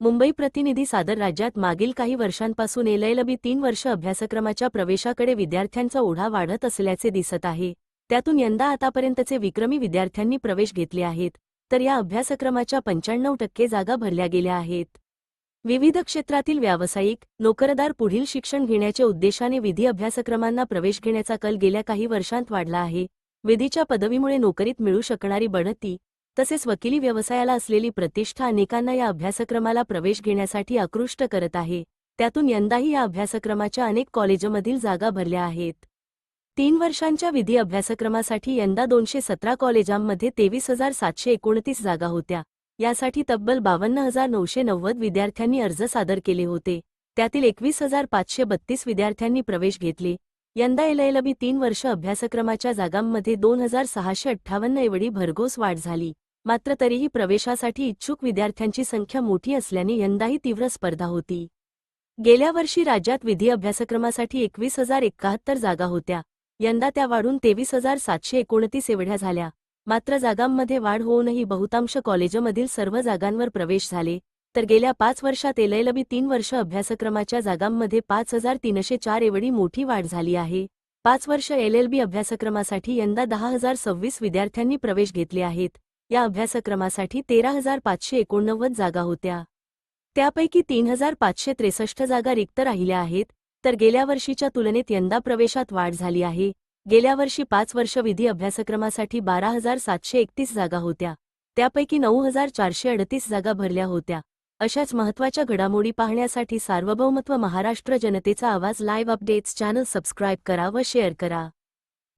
मुंबई प्रतिनिधी सादर राज्यात मागील काही वर्षांपासून एलएलबी तीन वर्ष अभ्यासक्रमाच्या प्रवेशाकडे विद्यार्थ्यांचा ओढा वाढत असल्याचे दिसत आहे. त्यातून यंदा आतापर्यंतचे विक्रमी विद्यार्थ्यांनी प्रवेश घेतले आहेत तर या अभ्यासक्रमाच्या पंच्याण्णव टक्के जागा भरल्या गेल्या आहेत. विविध क्षेत्रातील व्यावसायिक नोकरदार पुढील शिक्षण घेण्याच्या उद्देशाने विधी अभ्यासक्रमांना प्रवेश घेण्याचा कल गेल्या काही वर्षांत वाढला आहे. विधीच्या पदवीमुळे नोकरीत मिळू शकणारी बढती तसेच वकिली व्यवसायाला असलेली प्रतिष्ठा अनेकांना या अभ्यासक्रमाला प्रवेश घेण्यासाठी आकृष्ट करत आहे. त्यातून यंदाही या अभ्यासक्रमाच्या अनेक कॉलेजमधील जागा भरल्या आहेत. तीन वर्षांच्या विधी अभ्यासक्रमासाठी यंदा दोनशे सतरा कॉलेजांमध्ये तेवीस हजार सातशे एकोणतीस जागा होत्या. यासाठी तब्बल बावन्न हजार नऊशे नव्वद विद्यार्थ्यांनी अर्ज सादर केले होते. त्यातील एकवीस हजार पाचशे बत्तीस विद्यार्थ्यांनी प्रवेश घेतले. यंदा एलएलबी तीन वर्ष अभ्यासक्रमाच्या जागांमध्ये दोन हजार सहाशे अठ्ठावन्न एवढी भरघोस वाढ झाली. मात्र तरीही प्रवेशासाठी इच्छुक विद्यार्थ्यांची संख्या मोठी असल्याने यंदाही तीव्र स्पर्धा होती. गेल्या वर्षी राज्यात विधी अभ्यासक्रमासाठी एकवीस हजार एकाहत्तर जागा होत्या. यंदा त्या वाढून तेवीस हजार सातशे एकोणतीस एवढ्या झाल्या. मात्र जागांमध्ये वाढ होऊनही बहुतांश कॉलेजमधील सर्व जागांवर प्रवेश झाले. तर गेल्या पाच वर्षात एलएलबी तीन वर्ष अभ्यासक्रमाच्या जागांमध्ये पाच हजार तीनशे चार एवढी मोठी वाढ झाली आहे. पाच वर्ष एलएलबी अभ्यासक्रमासाठी यंदा दहा हजार सव्वीस विद्यार्थ्यांनी प्रवेश घेतले आहेत. या अभ्यासक्रमासाठी तेरा हजार पाचशे एकोणनव्वद जागा होत्या. त्यापैकी तीन हजार पाचशे त्रेसष्ट जागा रिक्त राहिल्या आहेत तर गेल्या वर्षीच्या तुलनेत यंदा प्रवेशात वाढ झाली आहे. गेल्या वर्षी पाच वर्ष विधी अभ्यासक्रमासाठी बारा हजार सातशे एकतीस जागा होत्या. त्यापैकी नऊ हजार चारशे अडतीस जागा भरल्या होत्या. अशाच महत्त्वाच्या घडामोडी पाहण्यासाठी सार्वभौमत्व महाराष्ट्र जनतेचा आवाज लाईव्ह अपडेट्स चॅनल सबस्क्राईब करा व शेअर करा.